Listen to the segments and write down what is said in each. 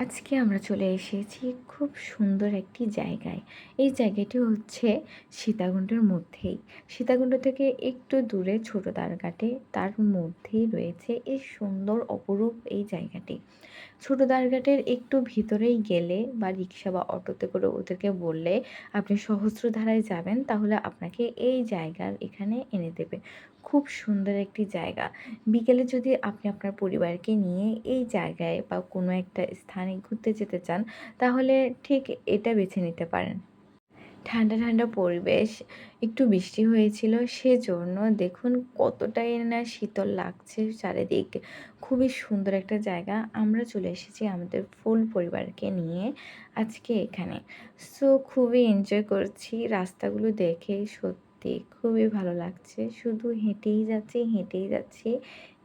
আজকে আমরা চলে এসেছি খুব সুন্দর একটি জায়গায়। এই জায়গাটি হচ্ছে সীতাকুণ্ডের মধ্যেই। সীতাকুণ্ড থেকে একটু দূরে ছোট দ্বারঘাটে তার মধ্যেই রয়েছে এই সুন্দর অপরূপ এই জায়গাটি। ছোট দ্বারঘাটের একটু ভিতরেই গেলে বা রিক্সা বা অটোতে করে ওদেরকে বললে আপনি সহস্রধারায় যাবেন, তাহলে আপনাকে এই জায়গার এখানে এনে দেবে। খুব সুন্দর একটি জায়গা। বিকেলে যদি আপনি আপনার পরিবারকে নিয়ে এই জায়গায় বা কোনো একটা স্থানে ঘুরতে যেতে চান, তাহলে ঠিক এটা বেছে নিতে পারেন। ঠান্ডা ঠান্ডা পরিবেশ, একটু বৃষ্টি হয়েছিল সেজন্য দেখুন কতটাই না শীতল লাগছে চারিদিক। খুবই সুন্দর একটা জায়গা। আমরা চলে এসেছি আমাদের ফুল পরিবারকে নিয়ে আজকে এখানে। সো খুবই এনজয় করছি রাস্তাগুলো দেখে, সত্যি খুবই ভালো লাগছে। শুধু হেঁটেই যাচ্ছি হেঁটেই যাচ্ছি।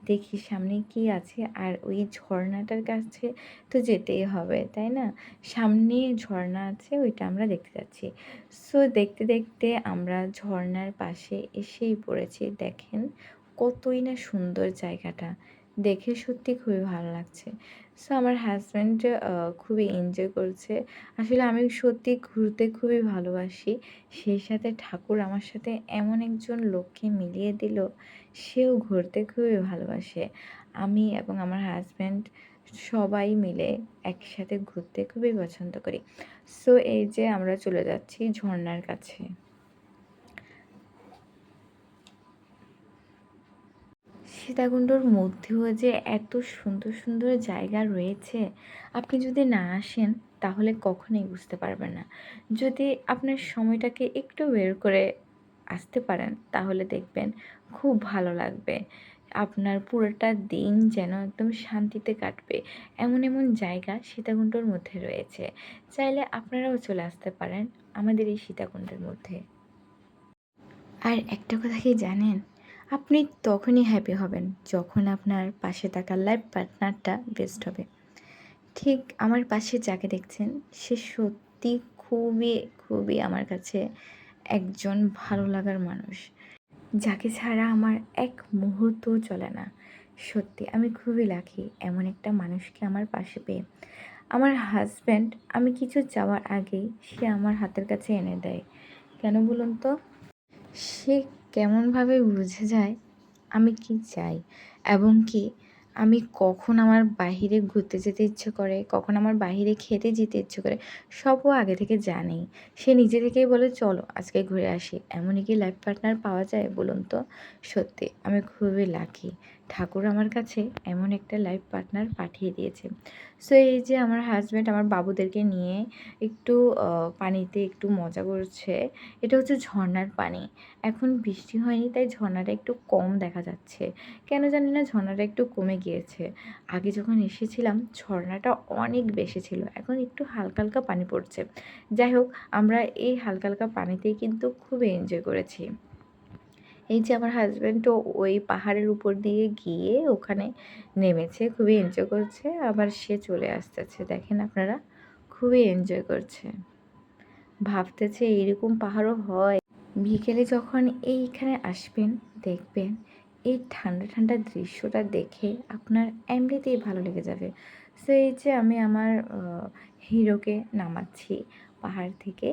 দেখি সামনে কি আছে, আর ওই ঝর্ণাটার কাছে তো যেতেই হবে, তাই না? সামনে ঝর্ণা আছে, ওইটা আমরা দেখতে যাচ্ছি। সো দেখতে দেখতে আমরা ঝর্ণার পাশে এসেই পড়েছি, দেখেন কতই না সুন্দর জায়গাটা। দেখে সত্যি খুবই ভালো লাগছে। সো আমার হাজব্যান্ড খুবই এনজয় করছে। আসলে আমি সত্যি ঘুরতে খুবই ভালোবাসি। সেই সাথে ঠাকুর আমার সাথে এমন একজন লোককে মিলিয়ে দিল, সেও ঘুরতে খুবই ভালোবাসে। আমি এবং আমার হাজব্যান্ড সবাই মিলে একসাথে ঘুরতে খুবই পছন্দ করি। সো এই যে আমরা চলে যাচ্ছি ঝর্নার কাছে। সীতাকুণ্ডর মধ্যেও যে এত সুন্দর সুন্দর জায়গা রয়েছে, আপনি যদি না আসেন, তাহলে কখনোই বুঝতে পারবেন না। যদি আপনার সময়টাকে একটু বের করে আসতে পারেন, তাহলে দেখবেন খুব ভালো লাগবে। আপনার পুরোটা দিন যেন একদম শান্তিতে কাটবে। এমন এমন জায়গা সীতাকুণ্ডর মধ্যে রয়েছে। চাইলে আপনারাও চলে আসতে পারেন আমাদের এই সীতাকুণ্ডের মধ্যে। আর একটা কথা কি জানেন? আপনি তখনই হ্যাপি হবেন যখন আপনার পাশে থাকা লাইফ পার্টনারটা বেস্ট হবে। ঠিক আমার পাশে যাকে দেখছেন, সে সত্যি খুবই খুবই আমার কাছে একজন ভালো লাগার মানুষ। যাকে ছাড়া আমার এক মুহূর্তও চলে না। সত্যি আমি খুবই লাকি এমন একটা মানুষকে আমার পাশে পেয়ে। আমার হাজব্যান্ড আমি কিছু যাওয়ার আগেই সে আমার হাতের কাছে এনে দেয়। কেন বলুন তো? সে কেমনভাবে বুঝে যায়, আমি কি চাই? এবং কি আমি কখন আমার বাহিরে ঘুরতে যেতে ইচ্ছে করে, কখন আমার বাহিরে খেতে যেতে ইচ্ছে করে সবও আগে থেকে জানেই। সে নিজে থেকেই বলে, চলো, আজকে ঘুরে আসি। এমনই কি লাইফ পার্টনার পাওয়া যায় বলুন তো? সত্যি, আমি খুবই লাকি ঠাকুর আমার কাছে এমন একটা লাইফ পার্টনার পাঠিয়ে দিয়েছে। সো এই যে আমার হাজব্যান্ড আমার বাবুদেরকে নিয়ে একটু পানিতে একটু মজা করছে, এটা হচ্ছে ঝর্নার পানি। এখন বৃষ্টি হয়নি, তাই ঝর্নাটা একটু কম দেখা যাচ্ছে। কেন জানি না ঝর্নাটা একটু কমে গিয়েছে। আগে যখন এসেছিলাম ঝর্নাটা অনেক বেশি ছিল। এখন একটু হালকা হালকা পানি পড়ছে। যাই হোক, আমরা এই হালকা হালকা পানিতেই কিন্তু খুবই এনজয় করেছি। এই যে আমার হাজব্যান্ডও ওই পাহাড়ের উপর দিয়ে গিয়ে ওখানে নেমেছে, খুবই এনজয় করছে। আবার সে চলে আসতেছে, দেখেন আপনারা, খুবই এনজয় করছে। ভাবতেছে এইরকম পাহাড়ও হয়। বিকেলে যখন এইখানে আসবেন, দেখবেন এই ঠান্ডা ঠান্ডা দৃশ্যটা দেখে আপনার এমনিতেই ভালো লেগে যাবে। সো এই যে আমি আমার হিরোকে নামাচ্ছি পাহাড় থেকে।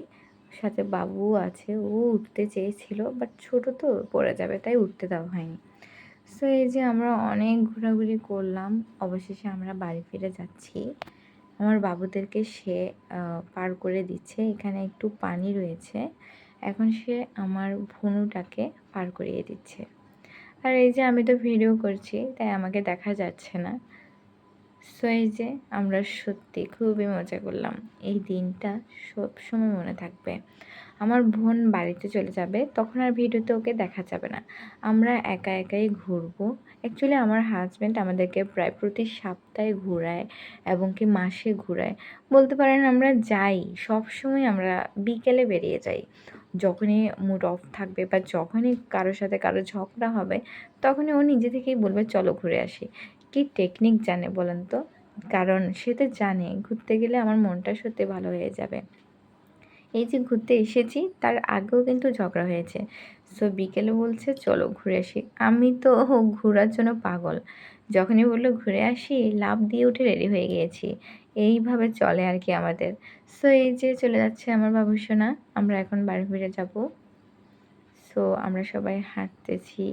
সাথে বাবুও আছে, ও উঠতে চেয়েছিল বাট ছোট তো, পড়ে যাবে, তাই উঠতে দেওয়া হয়নি। সো এই যে আমরা অনেক ঘোরাঘুরি করলাম, অবশেষে আমরা বাড়ি ফিরে যাচ্ছি। আমার বাবুদেরকে সে পার করে দিচ্ছে, এখানে একটু পানি রয়েছে। এখন সে আমার ভুনুটাকে পার করিয়ে দিচ্ছে। আর এই যে আমি তো ভিডিও করছি, তাই আমাকে দেখা যাচ্ছে না। সো এই যে আমরা সত্যি খুবই মজা করলাম। এই দিনটা সব সময় মনে থাকবে। আমার বোন বাড়িতে চলে যাবে, তখন আর ভিডিওতে ওকে দেখা যাবে না। আমরা একা একাই ঘুরবো। অ্যাকচুয়ালি আমার হাজব্যান্ড আমাদেরকে প্রায় প্রতি সপ্তাহে ঘোরায় এবং কি মাসে ঘোরায়। বলতে পারেন আমরা যাই সব সময় আমরা বিকেলে বেরিয়ে যাই। যখনই মুড অফ থাকবে বা যখনই কারোর সাথে কারও ঝগড়া হবে, তখনই ও নিজে থেকেই বলবে, চলো ঘুরে আসি। কী টেকনিক জানে বলেন তো? কারণ সে তো জানে, ঘুরতে গেলে আমার মনটা সত্যি ভালো হয়ে যাবে। এই যে ঘুরতে এসেছি, তার আগেও কিন্তু ঝগড়া হয়েছে। সো বিকেলে বলছে, চলো ঘুরে আসি। আমি তো ঘোরার জন্য পাগল। যখনই বলল, ঘুরে আসি? লাভ দিয়ে উঠে রেডি হয়ে গিয়েছি। এইভাবে চলে আর কি আমাদের। সো এই যে চলে যাচ্ছে আমার বাবুসোনা, আমরা এখন বাড়ি ফিরে যাব। সো আমরা সবাই হাঁটতেছি।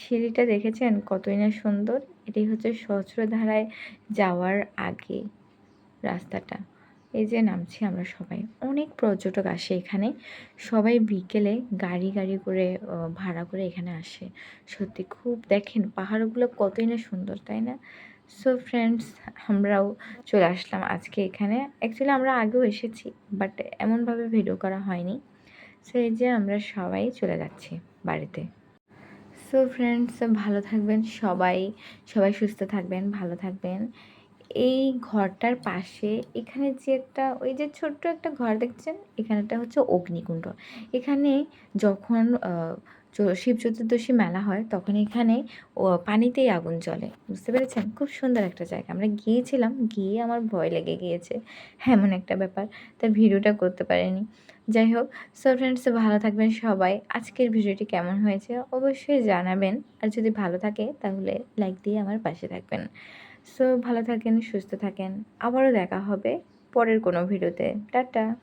সিঁড়িটা দেখেছেন কতই না সুন্দর? এটাই হচ্ছে সহস্রধারায় যাওয়ার আগে রাস্তাটা। এই যে নামছি আমরা সবাই। অনেক পর্যটক আসে এখানে। সবাই বিকেলে গাড়ি গাড়ি করে ভাড়া করে এখানে আসে। সত্যি খুব দেখেন পাহাড়গুলো কতই না সুন্দর, তাই না? সো ফ্রেন্ডস, আমরাও চলে আসলাম আজকে এখানে। অ্যাকচুয়ালি আমরা আগেও এসেছি, বাট এমনভাবে ভিডিও করা হয়নি। সো এই যে আমরা সবাই চলে যাচ্ছি বাড়িতে। সো ফ্রেন্ডস, ভালো থাকবেন সবাই। সবাই সুস্থ থাকবেন, ভালো থাকবেন। এই ঘরটার পাশে এখানে যে একটা, ওই যে ছোট্ট একটা ঘর দেখছেন? এখানেটা হচ্ছে অগ্নিকুণ্ড। এখানে যখন শিব চতুর্দশী মেলা হয়, তখন এখানে পানিতেই আগুন জ্বলে। বুঝতে পেরেছেন? খুব সুন্দর একটা জায়গা। আমরা গিয়েছিলাম, গিয়ে আমার ভয় লেগে গিয়েছে। এমন একটা ব্যাপার। তাই ভিডিওটা করতে পারিনি। যাই হোক সো ফ্রেন্ডস ভালো থাকবেন সবাই। আজকের ভিডিওটি কেমন হয়েছে অবশ্যই জানাবেন। আর যদি ভালো থাকে, তাহলে লাইক দিয়ে আমার পাশে থাকবেন। সো ভালো থাকেন, সুস্থ থাকেন। আবারও দেখা হবে পরের কোনো ভিডিওতে। টাটা!